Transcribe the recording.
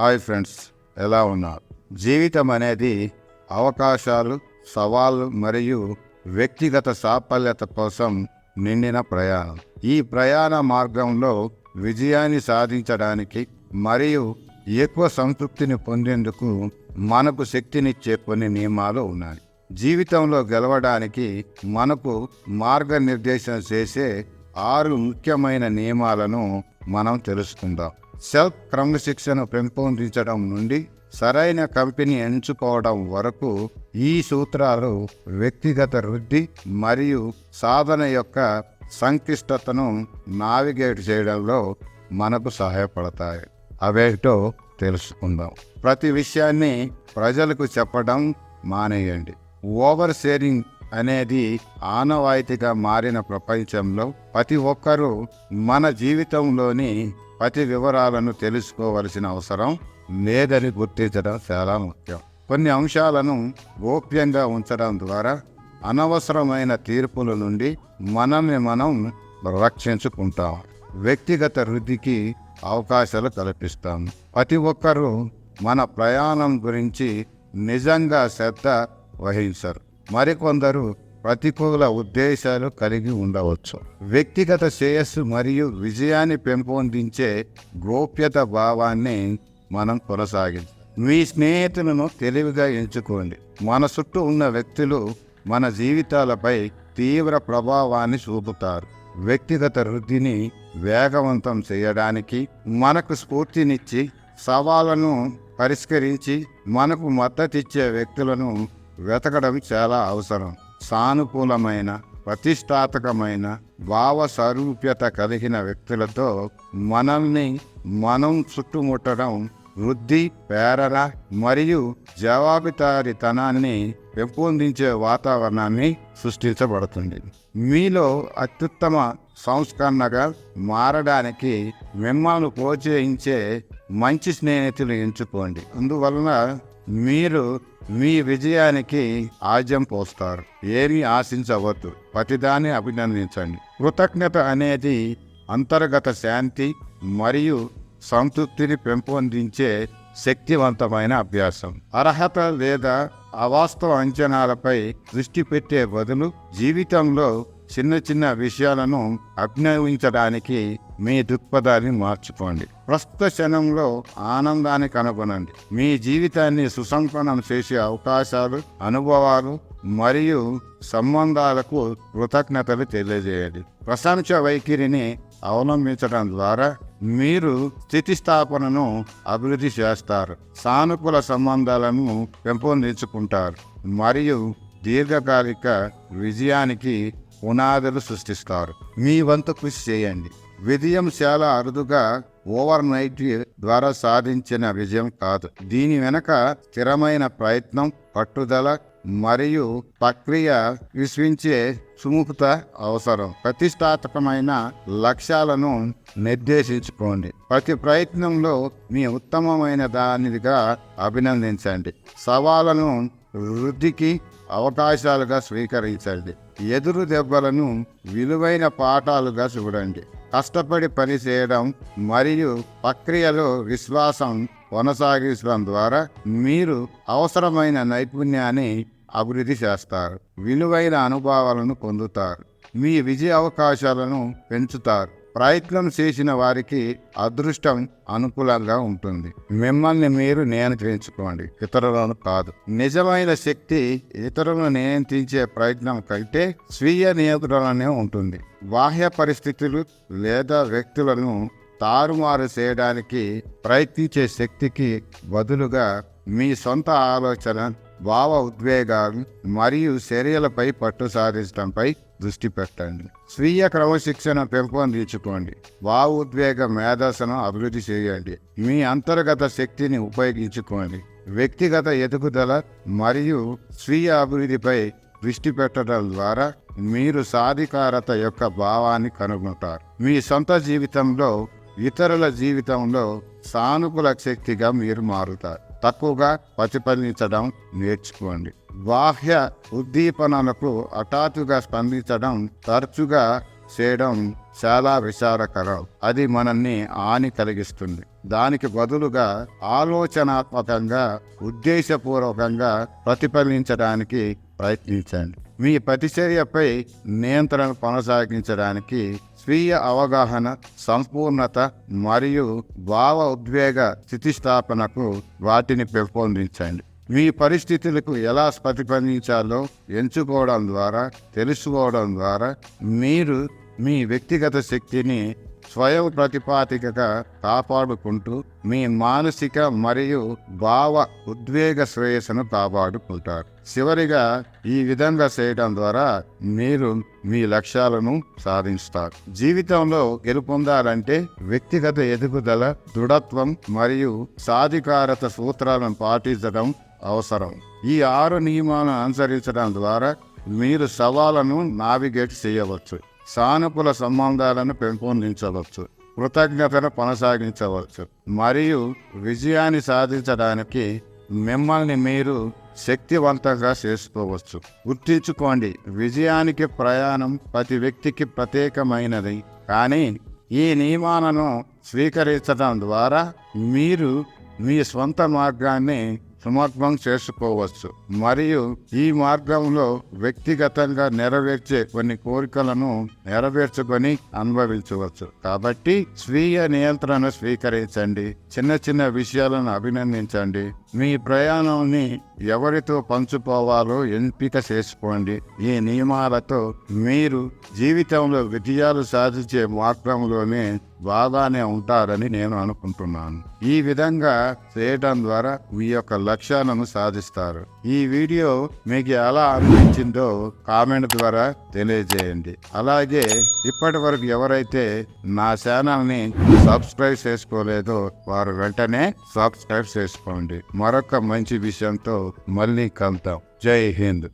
Hi friends ఎలా ఉన్నారు? జీవితం అనేది అవకాశాలు సవాళ్ళు మరియు వ్యక్తిగత సాఫల్యత కోసం నిండిన ప్రయాణం. ఈ ప్రయాణ మార్గంలో విజయాన్ని సాధించడానికి మరియు ఎక్కువ సంతృప్తిని పొందేందుకు మనకు శక్తినిచ్చే కొన్ని నియమాలు ఉన్నాయి. జీవితంలో గెలవడానికి మనకు మార్గనిర్దేశం చేసే ఆరు ముఖ్యమైన నియమాలను మనం తెలుసుకుందాం. సెల్ఫ్ క్రమశిక్షణ పెంపొందించడం నుండి సరైన కంపెనీ ఎంచుకోవడం వరకు ఈ సూత్రాలు వ్యక్తిగత వృద్ధి మరియు సాధన యొక్క సంక్లిష్టతను నావిగేట్ చేయడంలో మనకు సహాయపడతాయి. అవేటో తెలుసుకుందాం. ప్రతి విషయాన్ని ప్రజలకు చెప్పడం మానేయండి. ఓవర్ షేరింగ్ అనేది ఆనవాయితీగా మారిన ప్రపంచంలో ప్రతి ఒక్కరూ మన జీవితంలోని ప్రతి వివరాలను తెలుసుకోవలసిన అవసరం లేదని గుర్తించడం చాలా ముఖ్యం. కొన్ని అంశాలను గోప్యంగా ఉంచడం ద్వారా అనవసరమైన తీర్పుల నుండి మనల్ని మనం రక్షించుకుంటాం. వ్యక్తిగత వృద్ధికి అవకాశాలు కల్పిస్తాం. ప్రతి ఒక్కరూ మన ప్రయాణం గురించి నిజంగా శ్రద్ధ వహించరు. మరికొందరు ప్రతికూల ఉద్దేశాలు కలిగి ఉండవచ్చు. వ్యక్తిగత శ్రేయస్సు మరియు విజయాన్ని పెంపొందించే గోప్యత భావాన్ని మనం కొనసాగించాలి. మీ స్నేహితులను తెలివిగా ఎంచుకోండి. మన చుట్టూ ఉన్న వ్యక్తులు మన జీవితాలపై తీవ్ర ప్రభావాన్ని చూపుతారు. వ్యక్తిగత వృద్ధిని వేగవంతం చేయడానికి మనకు స్ఫూర్తినిచ్చి సవాళ్ళను పరిష్కరించి మనకు మద్దతిచ్చే వ్యక్తులను వెతకడం చాలా అవసరం. సానుకూలమైన ప్రతిష్టాత్మకమైన భావ సారూప్యత కలిగిన వ్యక్తులతో మనల్ని మనం చుట్టుముట్టడం వృద్ధి ప్రేరణ మరియు జవాబుదారితనాన్ని పెంపొందించే వాతావరణాన్ని సృష్టించబడుతుంది. మీలో అత్యుత్తమ సంస్కరణగా మారడానికి మిమ్మల్ని ప్రోత్సహించే మంచి స్నేహితులు ఎంచుకోండి. అందువలన మీరు మీ విజయానికి ఆజ్యం పోస్తారు. ఏమీ ఆశించవద్దు. ప్రతిదాన్ని అభినందించండి. కృతజ్ఞత అనేది అంతర్గత శాంతి మరియు సంతృప్తిని పెంపొందించే శక్తివంతమైన అభ్యాసం. అర్హత లేదా అవాస్తవ అంచనాలపై దృష్టి పెట్టే బదులు జీవితంలో చిన్న చిన్న విషయాలను అభినయించడానికి మీ దృక్పథాన్ని మార్చుకోండి. ప్రస్తుత క్షణంలో ఆనందాన్ని కనుగొనండి. మీ జీవితాన్ని సుసంపన్నం చేసే అవకాశాలు అనుభవాలు మరియు సంబంధాలకు కృతజ్ఞతలు తెలియజేయండి. ప్రశంస వైఖరిని అవలంబించడం ద్వారా మీరు స్థితిస్థాపనను అభివృద్ధి చేస్తారు. సానుకూల సంబంధాలను పెంపొందించుకుంటారు మరియు దీర్ఘకాలిక విజయానికి పునాదులు సృష్టిస్తారు. మీ వంతు కృషి చేయండి. విజయం చాలా అరుదుగా ఓవర్ నైట్ ద్వారా సాధించిన విజయం కాదు. దీని వెనక స్థిరమైన ప్రయత్నం పట్టుదల మరియు ప్రక్రియ విశ్వించే సుముఖత అవసరం. ప్రతిష్టాత్మకమైన లక్ష్యాలను నిర్దేశించుకోండి. ప్రతి ప్రయత్నంలో మీ ఉత్తమమైన దానిగా అభినందించండి. సవాళ్ళను వృద్ధికి అవకాశాలుగా స్వీకరించండి. ఎదురు దెబ్బలను విలువైన పాఠాలుగా చూడండి. కష్టపడి పని చేయడం మరియు ప్రక్రియలో విశ్వాసం కొనసాగించడం ద్వారా మీరు అవసరమైన నైపుణ్యాన్ని అభివృద్ధి చేస్తారు. విలువైన అనుభవాలను పొందుతారు. మీ విజయ అవకాశాలను పెంచుతారు. ప్రయత్నం చేసిన వారికి అదృష్టం అనుకూలంగా ఉంటుంది. మిమ్మల్ని మీరు నియంత్రించుకోండి ఇతరులను కాదు. నిజమైన శక్తి ఇతరులను నియంత్రించే ప్రయత్నం కంటే స్వీయ నియంత్రణనే ఉంటుంది. బాహ్య పరిస్థితులు లేదా వ్యక్తులను తారుమారు చేయడానికి ప్రయత్నించే శక్తికి బదులుగా మీ సొంత ఆలోచన భావ ఉద్వేగాలు మరియు చర్యలపై పట్టు సాధించడంపై దృష్టి పెట్టండి. స్వీయ క్రమశిక్షణ పెంపొందించుకోండి. భావోద్వేగ మేధస్సును అభివృద్ధి చేయండి. మీ అంతర్గత శక్తిని ఉపయోగించుకోండి. వ్యక్తిగత ఎదుగుదల మరియు స్వీయ అభివృద్ధిపై దృష్టి పెట్టడం ద్వారా మీరు సాధికారత యొక్క భావాన్ని కనుగొంటారు. మీ సొంత జీవితంలో ఇతరుల జీవితంలో సానుకూల శక్తిగా మీరు మారుతారు. తక్కువగా ప్రతిఫలించడం నేర్చుకోండి. బాహ్య ఉద్దీపనలకు హఠాత్తుగా స్పందించడం తరచుగా చేయడం చాలా విచారకరం. అది మనల్ని హాని కలిగిస్తుంది. దానికి బదులుగా ఆలోచనాత్మకంగా ఉద్దేశపూర్వకంగా ప్రతిఫలించడానికి ప్రయత్నించండి. మీ ప్రతిచర్యపై నియంత్రణ కొనసాగించడానికి స్వీయ అవగాహన సంపూర్ణత మరియు భావ ఉద్వేగ స్థితిస్థాపనకు వాటిని పెంపొందించండి. మీ పరిస్థితులకు ఎలా ప్రతిస్పందించాలో ఎంచుకోవడం ద్వారా తెలుసుకోవడం ద్వారా మీరు మీ వ్యక్తిగత శక్తిని స్వయం ప్రతిపాదికగా కాపాడుకుంటూ మీ మానసిక మరియు భావ ఉద్వేగ శ్రేయస్సును కాపాడుకుంటారు. చివరిగా ఈ విధంగా చేయడం ద్వారా మీరు మీ లక్ష్యాలను సాధిస్తారు జీవితంలో గెలుపొందాలంటే వ్యక్తిగత ఎదుగుదల దృఢత్వం మరియు సాధికారత సూత్రాలను పాటించడం అవసరం. ఈ ఆరు నియమాలను అనుసరించడం ద్వారా మీరు సవాళ్ళను నావిగేట్ చేయవచ్చు. సానుకూల సంబంధాలను పెంపొందించవచ్చు కృతజ్ఞతను కొనసాగించవచ్చు మరియు విజయాన్ని సాధించడానికి మిమ్మల్ని మీరు శక్తివంతంగా చేసుకోవచ్చు. గుర్తించుకోండి విజయానికి ప్రయాణం ప్రతి వ్యక్తికి ప్రత్యేకమైనది కానీ ఈ నియమాలను స్వీకరించడం ద్వారా మీరు మీ స్వంత మార్గాన్ని సమగ్రం చేసుకోవచ్చు. మరియు ఈ మార్గంలో వ్యక్తిగతంగా నెరవేర్చే కొన్ని కోరికలను నెరవేర్చుకొని అనుభవించవచ్చు. కాబట్టి స్వీయ నియంత్రణ స్వీకరించండి. చిన్న చిన్న విషయాలను అభినందించండి. మీ ప్రయాణాన్ని ఎవరితో పంచుకోవాలో ఎంపిక చేసుకోండి. ఈ నియమాలతో మీరు జీవితంలో విజయాలు సాధించే మార్గంలోనే బాగానే ఉంటారని నేను అనుకుంటున్నాను. ఈ విధంగా చేయడం ద్వారా మీ యొక్క లక్ష్యాలను సాధిస్తారు. ఈ వీడియో మీకు ఎలా అనిపించిందో కామెంట్ ద్వారా తెలియజేయండి. అలాగే ఇప్పటి వరకు ఎవరైతే నా ఛానల్ని సబ్స్క్రైబ్ చేసుకోలేదో వారు వెంటనే సబ్స్క్రైబ్ చేసుకోండి. మరొక మంచి విషయంతో మళ్ళీ కలుద్దాం. జై హింద్.